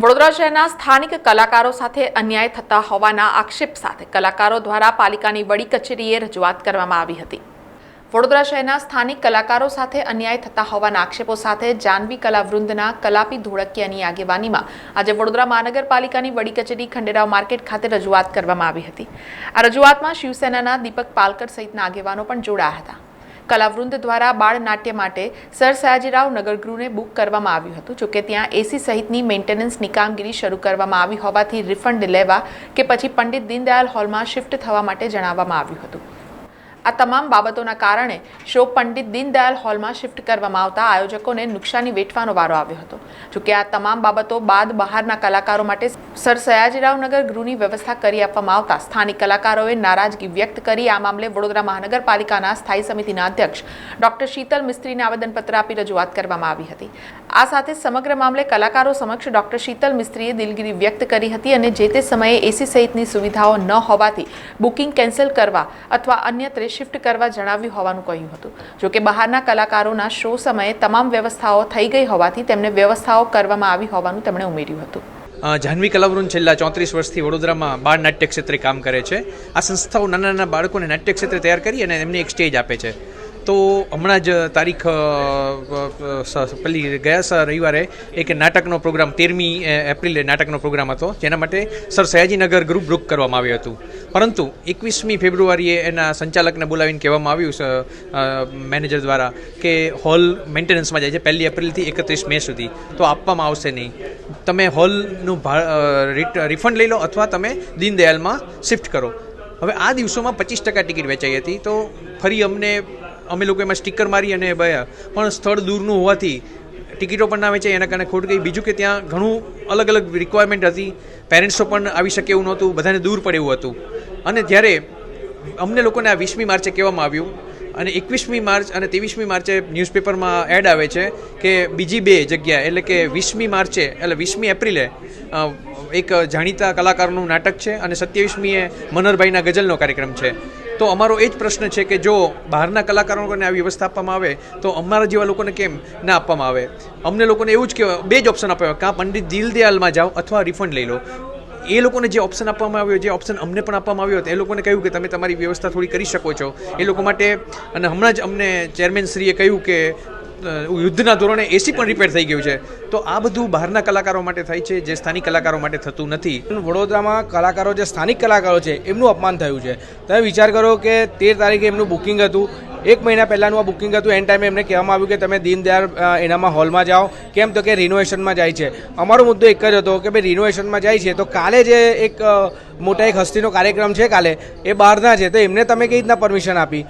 વડોદરા શહેરના સ્થાનિક કલાકારો સાથે અન્યાય થતા હોવાના આક્ષેપ સાથે કલાકારો દ્વારા પાલિકાની વડી કચેરીએ રજૂઆત કરવામાં આવી હતી. વડોદરા શહેરના સ્થાનિક કલાકારો સાથે અન્યાય થતા હોવાના આક્ષેપો સાથે જાનવી કલાવૃંદના કલાપી ધોળકિયાની આગેવાનીમાં આજે વડોદરા મહાનગરપાલિકાની વડી કચેરી ખંડેરાવ માર્કેટ ખાતે રજૂઆત કરવામાં આવી હતી. આ રજૂઆતમાં શિવસેનાના દીપક પાલકર સહિતના આગેવાનો પણ જોડાયા હતા. કલાવૃંદ દ્વારા બાળ નાટ્ય માટે સર સયાજીરાવ નગરગૃહને બુક કરવામાં આવ્યું હતું, જોકે ત્યાં એસી સહિતની મેન્ટેનન્સની કામગીરી શરૂ કરવામાં આવી હોવાથી રિફંડ લેવા કે પછી પંડિત દીનદયાલ હોલમાં શિફ્ટ થવા માટે જણાવવામાં આવ્યું હતું. આ તમામ બાબતોના કારણે શો પંડિત દીનદયાલ હોલમાં શિફ્ટ કરવામાં આવતા આયોજકોને નુકસાની વેઠવાનો વારો આવ્યો હતો. જોકે આ તમામ બાબતો બાદ બહારના કલાકારો માટે સર સયાજીરાવ નગર ગૃહની વ્યવસ્થા કરી આપવામાં આવતા સ્થાનિક કલાકારોએ નારાજગી વ્યક્ત કરી. આ મામલે વડોદરા મહાનગરપાલિકાના સ્થાયી સમિતિના અધ્યક્ષ ડોક્ટર શીતલ મિસ્ત્રીને આવેદનપત્ર આપી રજૂઆત કરવામાં આવી હતી. આ સાથે સમગ્ર મામલે કલાકારો સમક્ષ ડોક્ટર શીતલ મિસ્ત્રીએ દિલગીરી વ્યક્ત કરી હતી અને જે તે સમયે એસી સહિતની સુવિધાઓ ન હોવાથી બુકિંગ કેન્સલ કરવા અથવા અન્યત્રે શિફ્ટ કરવા જણાવ્યું હોવાનું કહ્યું હતું. જોકે બહારના કલાકારોના શો સમયે તમામ વ્યવસ્થાઓ થઈ ગઈ હોવાથી તેમને વ્યવસ્થાઓ કરવામાં આવી હોવાનું તેમણે ઉમેર્યું હતું. જાહ્નવી કલાવૃંદ છેલ્લા ચોત્રીસ વર્ષથી વડોદરામાં બાળ નાટ્ય ક્ષેત્રે કામ કરે છે. આ સંસ્થાઓ નાના નાના બાળકોને નાટ્ય ક્ષેત્રે તૈયાર કરી અને એમને એક સ્ટેજ આપે છે. તો હમણાં જ તારીખ પેલી ગયા સર રવિવારે એક નાટકનો પ્રોગ્રામ, તેરમી એપ્રિલે નાટકનો પ્રોગ્રામ હતો, જેના માટે સર સયાજીનગર ગ્રુપ બુક કરવામાં આવ્યું હતું. પરંતુ એકવીસમી ફેબ્રુઆરીએ એના સંચાલકને બોલાવીને કહેવામાં આવ્યું સર મેનેજર દ્વારા કે હોલ મેન્ટેનન્સમાં જાય છે, પહેલી એપ્રિલથી એકત્રીસ મે સુધી. તો આપવામાં આવશે નહીં. તમે હોલનું રિફંડ લઈ લો અથવા તમે દીનદયાલમાં શિફ્ટ કરો. હવે આ દિવસોમાં પચીસ ટકા ટિકિટ વેચાઈ હતી. તો ફરી અમને અમે લોકો એમાં સ્ટીકર મારી અને ગયા પણ સ્થળ દૂરનું હોવાથી ટિકિટો પણ ના વેચાઈ એના કારણે ખોટ ગઈ બીજું કે ત્યાં ઘણું અલગ અલગ રિક્વાયરમેન્ટ હતી. પેરેન્ટ્સો પણ આવી શકે એવું નહોતું, બધાને દૂર પડે એવું હતું. અને જ્યારે અમને લોકોને આ વીસમી માર્ચે કહેવામાં આવ્યું, અને એકવીસમી માર્ચ અને ત્રેવીસમી માર્ચે ન્યૂઝપેપરમાં એડ આવે છે કે બીજી બે જગ્યા, એટલે કે વીસમી માર્ચે, એટલે વીસમી એપ્રિલે એક જાણીતા કલાકારનું નાટક છે અને સત્યાવીસમીએ મનોહરભાઈના ગઝલનો કાર્યક્રમ છે. તો અમારો એ જ પ્રશ્ન છે કે જો બહારના કલાકારોને આવી વ્યવસ્થા આપવામાં આવે, તો અમારા જેવા લોકોને કેમ ના આપવામાં આવે? અમને લોકોને એવું જ કહેવાય બે જ ઓપ્શન આપ્યા કાં પંડિત દીનદયાલમાં જાઓ અથવા રિફંડ લઈ લો. એ લોકોને જે ઓપ્શન આપવામાં આવ્યો, જે ઓપ્શન અમને પણ આપવામાં આવ્યો હતો, એ લોકોને કહ્યું કે તમે તમારી વ્યવસ્થા થોડી કરી શકો છો. એ લોકો માટે, અને હમણાં જ અમને ચેરમેન શ્રીએ કહ્યું કે યુદ્ધના ધોરણે એસી પણ રિપેર થઈ ગયું છે. તો આ બધું બહારના કલાકારો માટે થાય છે, જે સ્થાનિક કલાકારો માટે થતું નથી. વડોદરામાં કલાકારો, જે સ્થાનિક કલાકારો છે, એમનું અપમાન થયું છે. તમે વિચાર કરો કે તેર તારીખે એમનું બુકિંગ હતું. એક મહિના પહેલાંનું આ બુકિંગ હતું એન ટાઈમે એમને કહેવામાં આવ્યું કે તમે દીનદયાળ એનામાં હોલમાં જાઓ. કેમ તો કે રિનોવેશનમાં જાય છે. અમારો મુદ્દો એક જ હતો કે ભાઈ રિનોવેશનમાં જાય છે, તો કાલે જે એક મોટા એક હસ્તીનો કાર્યક્રમ છે કાલે, એ બહારના છે, તો એમને તમે કઈ રીતના પરમિશન આપી?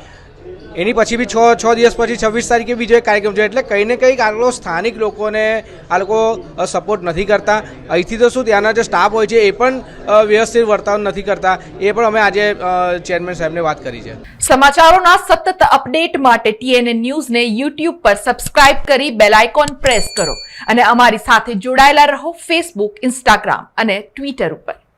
એની પછી બી છ છ દિવસ પછી છવ્વીસ તારીખે બીજો એક કાર્યક્રમ છે, એટલે કંઈ ને કંઈક આ સ્થાનિક લોકોને આ લોકો સપોર્ટ નથી કરતા. અહીંથી તો શું, ત્યાંના જે સ્ટાફ હોય છે, એ પણ વ્યવસ્થિત વર્તાવ નથી કરતા. એ પણ અમે આજે ચેરમેન સાહેબને વાત કરી છે. સમાચારોના સતત અપડેટ માટે ટીએનએ ન્યૂઝને યુટ્યુબ પર સબસ્ક્રાઇબ કરી બેલ આઇકોન પ્રેસ કરો. અને અમારી સાથે જોડાયેલા રહો ફેસબુક ઇન્સ્ટાગ્રામ અને ટ્વિટર ઉપર.